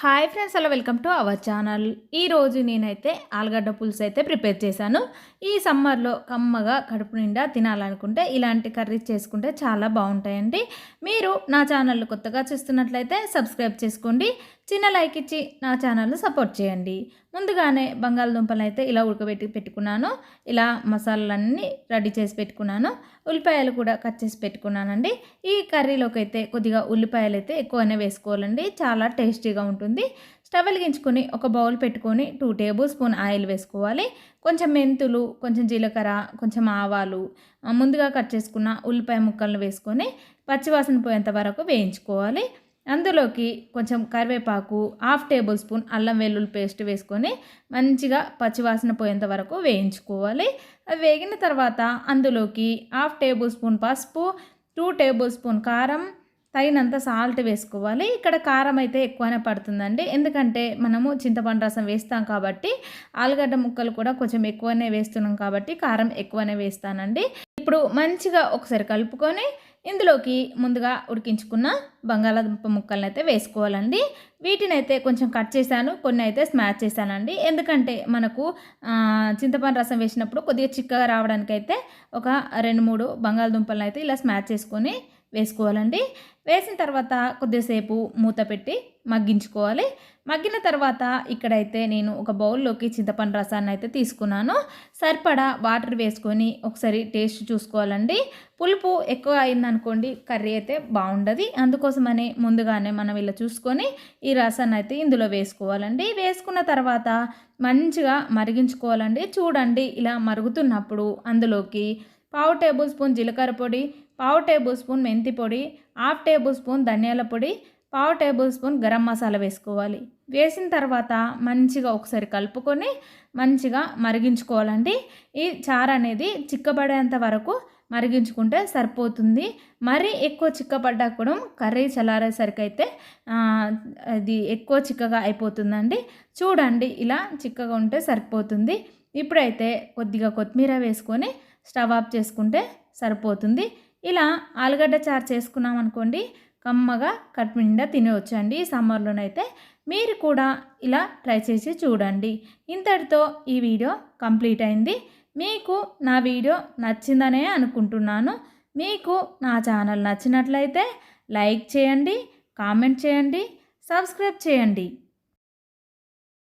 Hi friends hello welcome to our channel. ఈరోజు నేనైతే ఆలుగడ్డ పులుసు అయితే ప్రిపేర్ చేశాను. ఈ సమ్మర్లో కమ్మగా కడుపు నిండా తినాలనుకుంటే ఇలాంటి కర్రీస్ చేసుకుంటే చాలా బాగుంటాయండి. మీరు నా ఛానల్ కొత్తగా చూస్తున్నట్లయితే సబ్స్క్రైబ్ చేసుకోండి. చిన్న లైక్ ఇచ్చి నా ఛానల్ను సపోర్ట్ చేయండి. ముందుగానే బంగాళదుంపలు అయితే ఇలా ఉడకబెట్టి పెట్టుకున్నాను. ఇలా మసాలాలన్నీ రెడీ చేసి పెట్టుకున్నాను. ఉల్లిపాయలు కూడా కట్ చేసి పెట్టుకున్నానండి. ఈ కర్రీలోకి అయితే కొద్దిగా ఉల్లిపాయలు అయితే ఎక్కువనే వేసుకోవాలండి. చాలా టేస్టీగా ఉంటుంది. స్టవ్ వెలిగించుకొని ఒక బౌల్ పెట్టుకొని టూ టేబుల్ స్పూన్ ఆయిల్ వేసుకోవాలి. కొంచెం మెంతులు కొంచెం జీలకర్ర కొంచెం ఆవాలు ముందుగా కట్ చేసుకున్న ఉల్లిపాయ ముక్కలను వేసుకొని పచ్చివాసన పోయేంత వరకు వేయించుకోవాలి. అందులోకి కొంచెం కరివేపాకు హాఫ్ టేబుల్ స్పూన్ అల్లం వెల్లుల్లి పేస్ట్ వేసుకొని మంచిగా పచ్చివాసన పోయేంత వరకు వేయించుకోవాలి. అవి వేగిన తర్వాత అందులోకి హాఫ్ టేబుల్ స్పూన్ పసుపు టూ టేబుల్ స్పూన్ కారం తగినంత సాల్ట్ వేసుకోవాలి. ఇక్కడ కారం అయితే ఎక్కువనే పడుతుందండి. ఎందుకంటే మనము చింతపండు రసం వేస్తాం కాబట్టి ఆలుగడ్డ ముక్కలు కూడా కొంచెం ఎక్కువనే వేస్తున్నాం కాబట్టి కారం ఎక్కువనే వేస్తానండి. ఇప్పుడు మంచిగా ఒకసారి కలుపుకొని ఇందులోకి ముందుగా ఉడికించుకున్న బంగాళాదుంప ముక్కలను అయితే వేసుకోవాలండి. వీటిని అయితే కొంచెం కట్ చేశాను కొన్ని అయితే స్మాచ్ చేశానండి. ఎందుకంటే మనకు చింతపండు రసం వేసినప్పుడు కొద్దిగా చిక్కగా రావడానికి అయితే ఒక రెండు మూడు బంగాళదుంపలను అయితే ఇలా స్మాచ్ చేసుకొని వేసుకోవాలండి. వేసిన తర్వాత కొద్దిసేపు మూత పెట్టి మగ్గించుకోవాలి. మగ్గిన తర్వాత ఇక్కడైతే నేను ఒక బౌల్లోకి చింతపండు రసాన్ని అయితే తీసుకున్నాను. సరిపడా వాటర్ వేసుకొని ఒకసారి టేస్ట్ చూసుకోవాలండి. పులుపు ఎక్కువ అయిందనుకోండి కర్రీ అయితే బాగుండదు. అందుకోసమని ముందుగానే మనం ఇలా చూసుకొని ఈ రసాన్ని అయితే ఇందులో వేసుకోవాలండి. వేసుకున్న తర్వాత మంచిగా మరిగించుకోవాలండి. చూడండి ఇలా మరుగుతున్నప్పుడు అందులోకి పావు టేబుల్ స్పూన్ జీలకర్ర పొడి పావు టేబుల్ స్పూన్ మెంతి పొడి హాఫ్ టేబుల్ స్పూన్ ధనియాల పొడి పావు టేబుల్ స్పూన్ గరం మసాలా వేసుకోవాలి. వేసిన తర్వాత మంచిగా ఒకసారి కలుపుకొని మంచిగా మరిగించుకోవాలండి. ఈ చారు అనేది చిక్కబడేంత వరకు మరిగించుకుంటే సరిపోతుంది. మరీ ఎక్కువ చిక్కపడ్డా కూడా కర్రీ చల్లారేసరికి అయితే అది ఎక్కువ చిక్కగా అయిపోతుందండి. చూడండి ఇలా చిక్కగా ఉంటే సరిపోతుంది. ఇప్పుడైతే కొద్దిగా కొత్తిమీర వేసుకొని స్టవ్ ఆఫ్ చేసుకుంటే సరిపోతుంది. ఇలా ఆలుగడ్డ చారు చేసుకున్నాం అనుకోండి కమ్మగా కట్ నిండా తినవచ్చు అండి ఈ సమ్మర్లోనైతే. మీరు కూడా ఇలా ట్రై చేసి చూడండి. ఇంతటితో ఈ వీడియో కంప్లీట్ అయింది. మీకు నా వీడియో నచ్చిందనే అనుకుంటున్నాను. మీకు నా ఛానల్ నచ్చినట్లయితే లైక్ చేయండి కామెంట్ చేయండి సబ్స్క్రైబ్ చేయండి.